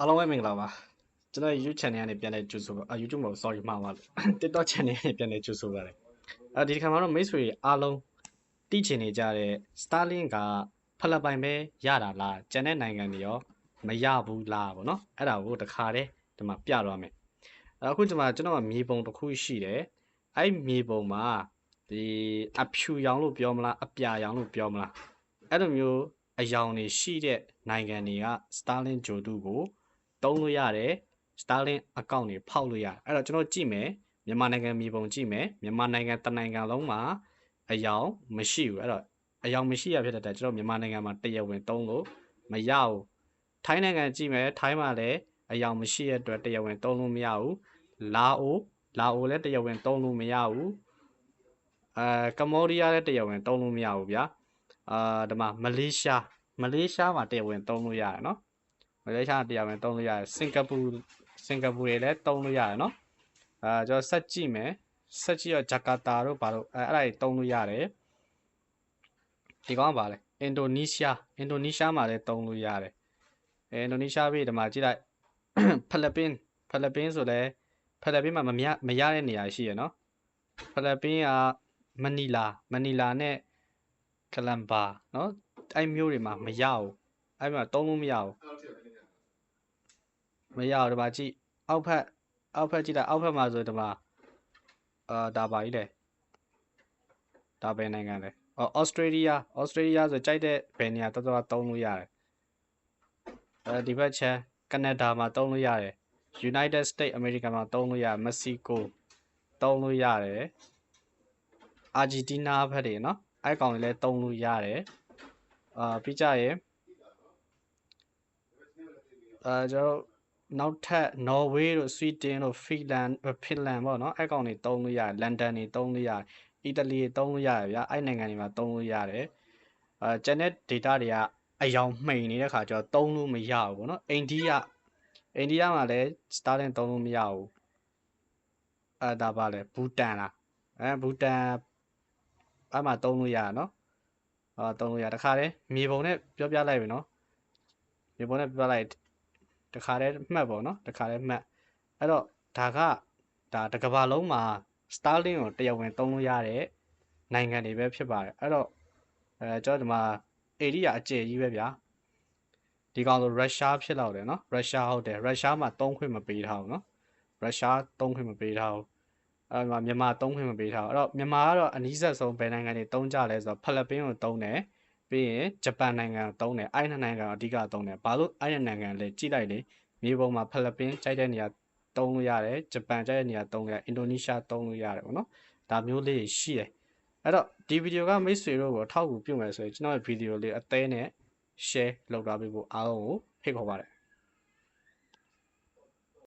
အားလုံးပဲမင်္ဂလာပါကျွန်တော် YouTube channel ကနေပြန်လဲကြိုဆိုပါအာ YouTube မဟုတ် sorry မှားပါလို့ TikTok channel ကနေပြန်လဲကြိုဆိုပါတယ်အဲဒီတစ်ခါမှာတော့မိတ်ဆွေတွေအားလုံးသိချင်နေကြတဲ့ Starlink ကဖလက်ပိုင်ပဲရတာလားကျန်တဲ့နိုင်ငံတွေရောမရဘူးလားပေါ့နော်အဲ့ဒါကိုတခါတည်းဒီမှာပြတော့မယ်အဲ့အခုဒီမှာကျွန်တော်ကမြေပုံတစ်ခုရှိတယ်အဲ့မြေပုံမှာဒီအဖြူရောင်လို့ပြောမလားအပြာရောင်လို့ပြောမလားအဲ့လိုမျိုးအယောင်တွေရှိတဲ့နိုင်ငံတွေက Starlink ဂျိုတုကို တုံးလို့ရတယ် Starlink account တွေဖောက်လို့ရတယ်အဲ့တော့ကျွန်တော်ကြည့်မယ်မြန်မာနိုင်ငံမြေပုံကြည့်မယ်မြန်မာနိုင်ငံတစ်နိုင်ငံလုံးမှာအယောင်မရှိဘူးအဲ့တော့အယောင်မရှိရဖြစ်တဲ့အတွက်ကျွန်တော်မြန်မာနိုင်ငံမှာတရားဝင်တုံးလို့မရဘူးထိုင်းနိုင်ငံကြည့်မယ်ထိုင်းမှာလည်းအယောင်မရှိရတဲ့အတွက်တရားဝင်တုံးလို့မရဘူးလာအိုလာအိုလည်းတရားဝင်တုံးလို့မရဘူးအဲကမ္ဘောဒီးယားလည်းတရားဝင်တုံးလို့မရဘူးဗျာအာဒီမှာမလေးရှားမလေးရှားမှာတရားဝင်တုံးလို့ရတယ်နော်မ လေးရှားတရားဝင်တုံးလို့ရတယ်စင်ကာပူစင်ကာပူတွေလည်းတုံးလို့ရတယ်နော်အာကျွန်တော်ဆက်ကြည့်မယ်ဆက်ကြည့်တော့ဂျကာတာတို့ဘာလို့အဲအဲ့ဒါတွေတုံးလို့ရတယ်ဒီကောင်ကဘာလဲအင်ဒိုနီးရှားအင်ဒိုနီးရှားမှာလည်းတုံးလို့ရတယ်အဲအင်ဒိုနီးရှားပြည်ဒီမှာကြည့်လိုက်ဖိလစ်ပင်းဖိလစ်ပင်းဆိုလဲဖိလစ်ပင်းမှာမမရမရတဲ့နေရာရှိရနော်ဖိလစ်ပင်းကမနီလာမနီလာနဲ့ကလမ်ဘာနော်အဲ့မျိုးတွေမှာမရဘူးအဲ့မှာတုံးလို့မရဘူး မရအောင်ဒီမှာကြည့်အောက်ဖက်အောက်ဖက်ကြည့်လိုက်အောက်ဖက်မှာဆိုဒီမှာအာဒါပါကြီးလေဒါဘယ်နိုင်ငံလဲအော်ဩစတြေးလျဩစတြေးလျဆိုကြိုက်တဲ့ဘယ်နေရာတော်တော်တုံးလို့ရတယ်အဲဒီဘက်ချမ်းကနေဒါမှာတုံးလို့ရတယ် United States America မှာတုံးလို့ရမက္ကဆီကိုတုံးလို့ရတယ်အာဂျီတီးနားဘက်တွေနော်အဲ့ကောင်တွေလည်းတုံးလို့ရတယ်အာပြီးကြရင်အာကျွန်တော် နောက်ထပ်နော်ဝေးတို့ဆွီဒင်တို့ဖီလန်ဖင်လန်ပေါ့နော်အဲ့ကောင်တွေတုံးလို့ရတယ်လန်ဒန်တွေတုံးလို့ရတယ်အီတလီတွေတုံးလို့ရတယ်ဗျာအဲ့နိုင်ငံတွေမှာတုံးလို့ရတယ်အာကျန်တဲ့ data တွေကအယောင်မှိန်နေတဲ့ခါကျတော့တုံးလို့မရဘူးပေါ့နော်အိန္ဒိယအိန္ဒိယမှာလည်း Starlink တုံးလို့မရဘူးအဲ့ဒါပါလေဘူတန်လားအဲဘူတန်အဲ့မှာတုံးလို့ရနော်အာတုံးလို့ရတခါတည်းမြေပုံနဲ့ပြောပြလိုက်ပြီနော်မြေပုံနဲ့ပြောပြလိုက် တခါတည်းမှတ်ပေါ့နော်တခါတည်းမှတ်အဲ့တော့ဒါကဒါတစ်ကမ္ဘာလုံးမှာ Starlink ကိုတရားဝင်သုံးလို့ရတဲ့နိုင်ငံတွေပဲဖြစ်ပါတယ်အဲ့တော့အဲကျွန်တော်ဒီမှာ area အကျယ်ကြီးပဲဗျာဒီကောင်ဆိုရုရှားဖြစ်တော့တယ်နော်ရုရှားဟုတ်တယ်ရုရှားမှာသုံးခွင့်မပေးထားဘူးနော်ရုရှားသုံးခွင့်မပေးထားဘူးအဲ့မှာမြန်မာသုံးခွင့်မပေးထားဘူးအဲ့တော့မြန်မာကတော့အနည်းဆက်ဆုံးဘယ်နိုင်ငံတွေသုံးကြလဲဆိုတော့ဖိလစ်ပင်းကိုသုံးတယ် ပြီးရင်ဂျပန်နိုင်ငံကိုသုံးတယ်အဲ့ဒီနှစ်နိုင်ငံကိုအဓိကသုံးတယ်ဘာလို့အဲ့ဒီနိုင်ငံလဲကြည့်လိုက်လေမြေပုံမှာဖိလစ်ပင်းကြိုက်တဲ့နေရာတုံးလို့ရတယ်ဂျပန်ကြိုက်တဲ့နေရာတုံးလို့ရတယ်အင်ဒိုနီးရှားတုံးလို့ရတယ်ပေါ့နော်ဒါမျိုးလေးတွေရှိတယ်အဲ့တော့ဒီဗီဒီယိုကမိတ်ဆွေတို့ကိုအထောက်အကူပြုမယ်ဆိုရင်ကျွန်တော်ရဲ့ဗီဒီယိုလေးအသေးနဲ့ share လုပ်ထားပေးဖို့အားလုံးကိုဖိတ်ခေါ်ပါတယ်